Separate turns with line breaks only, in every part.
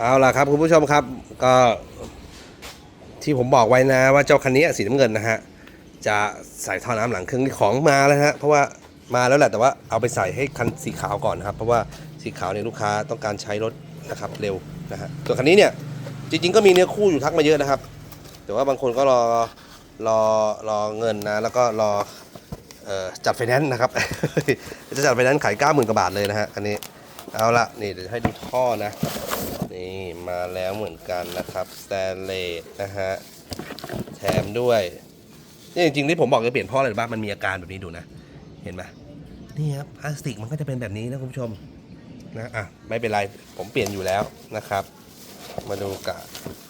เอาล่ะครับคุณผู้ชมครับก็ที่ผมบอกไว้นะว่าเจ้าคันนี้สีน้ำเงินนะฮะจะใส่ท่อน้ำหลังเครื่องนี่ของมาแล้วฮะเพราะว่ามาแล้วแหละแต่ว่าเอาไปใส่ให้คันสีขาวก่อนนะครับ เพราะว่าสีขาวเนี่ยลูกค้าต้องการใช้รถนะครับเร็วนะฮะส่วนคันนี้เนี่ยจริงๆก็มีเนื้อคู่อยู่ทักมาเยอะนะครับ แต่ว่าบางคนก็รอรอรอเงินนะ แล้วก็รอเอ่อจัดไฟแนนซ์นะครับ จะจัดไฟแนนซ์ขายเก้าหมื่นกว่าบาทเลยนะฮะอันนี้เอาละนี่เดี๋ยวให้ดูท่อนะ นี่มาแล้วเหมือนกันนะครับสแตนเลสนะฮะแถมด้วยนี่จริงๆที่ผมบอกจะเปลี่ยนพราะอะไรบ้างมันมีอาการแบบนี้ดูนะ เห็นไหมนี่ครับพลาสติกมันก็จะเป็นแบบนี้นะคุณผู้ชมนะอะไม่เป็นไรผมเปลี่ยนอยู่แล้วนะครับ มาดูกับ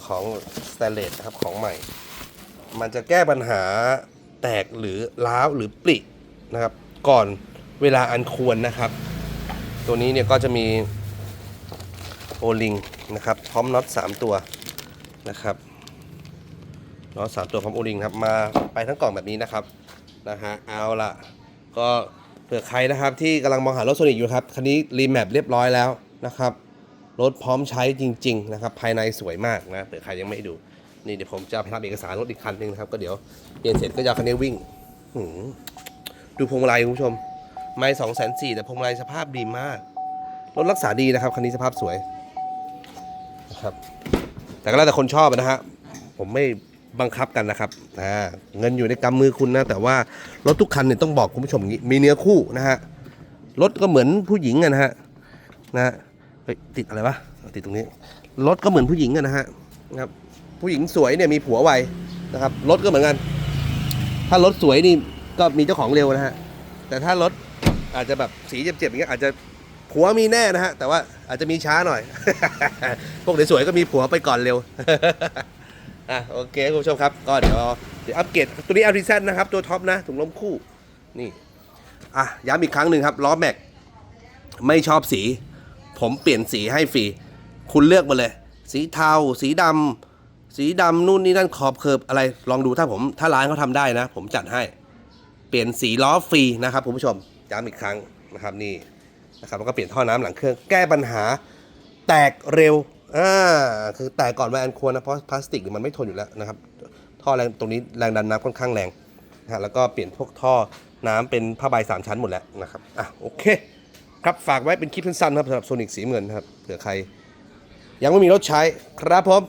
ของสแตนเลสนะครับของใหม่ มันจะแก้ปัญหาแตกหรือร้าวหรือปรินะครับ ก่อนเวลาอันควรนะครับ ตัวนี้เนี่ยก็จะมี โอลิงนะครับพร้อมน็อต3ตัวนะครับน็อตสามตัวพร้อมโอลิงครับมาไปทั้งกล่องแบบนี้นะครับนะฮะเอาละก็เผื่อใครนะครับที่กำลังมองหารถโซนิกอยู่ครับคันนี้รีแมปเรียบร้อยแล้วนะครับรถพร้อมใช้จริง ๆ นะครับ ภายในสวยมากนะเผื่อใครยังไม่ดู นี่เดี๋ยวผมจะเอาไปทำเอกสารรถอีกคันหนึงนะครับ ก็เดี๋ยวเปลี่ยนเสร็จก็จะคันนี้วิ่งดูพวงมาลัยคุณผู้ชม ไม่สองแสนสี่แต่พวงมาลัยสภาพดีมาก รถรักษาดีนะครับ คันนี้สภาพสวย ครับ แต่ก็แล้วแต่คนชอบนะฮะผมไม่บังคับกันนะครับอ่าเงินอยู่ในกำมือคุณนะ แต่ว่ารถทุกคันเนี่ยต้องบอกคุณผู้ชมอย่างนี้มีเนื้อคู่นะฮะรถก็เหมือนผู้หญิงอะนะฮะนะฮะเฮ้ยติดอะไรวะติดตรงนี้รถก็เหมือนผู้หญิงอะนะฮะนะครับผู้หญิงสวยเนี่ยมีผัวไวนะครับรถก็เหมือนกัน ถ้ารถสวยนี่ก็มีเจ้าของเร็วนะฮะแต่ถ้ารถอาจจะแบบสีเจ็บๆอย่างเงี้ยอาจจะ ผัวมีแน่นะฮะ แต่ว่าอาจจะมีช้าหน่อย พวกสวยๆก็มีผัวไปก่อนเร็ว อะโอเคคุณผู้ชมครับ ก็เดี๋ยวเดี๋ยวอัปเกรดตัวนี้ LTZ นะครับ ตัวท็อปนะถุงลมคู่นี่อะย้ำอีกครั้งหนึ่งครับล้อแม็กไม่ชอบสี ผมเปลี่ยนสีให้ฟรี คุณเลือกมาเลย สีเทา สีดำสีดำนู่นนี่นั่นขอบเคิร์บอะไรลองดูถ้าผมถ้าร้านเขาทำได้นะ ผมจัดให้ เปลี่ยนสีล้อฟรีนะครับคุณผู้ชมย้ำอีกครั้งนะครับนี่ นะครับแล้วก็เปลี่ยนท่อน้ำหลังเครื่องแก้ปัญหาแตกเร็วอ่าคือแตกก่อนวัยอันควรนะเพราะพลาสติกมันไม่ทนอยู่แล้วนะครับท่อแรงตรงนี้แรงดันน้ำค่อนข้างแรงนะฮะแล้วก็เปลี่ยนพวกท่อน้ำเป็นผ้าใบสามชั้นหมดแล้วนะครับอะโอเคครับฝากไว้เป็นคลิปสั้นๆครับสำหรับโซนิกสีเงินครับเผื่อใคร ยังไม่มีรถใช้ครับผม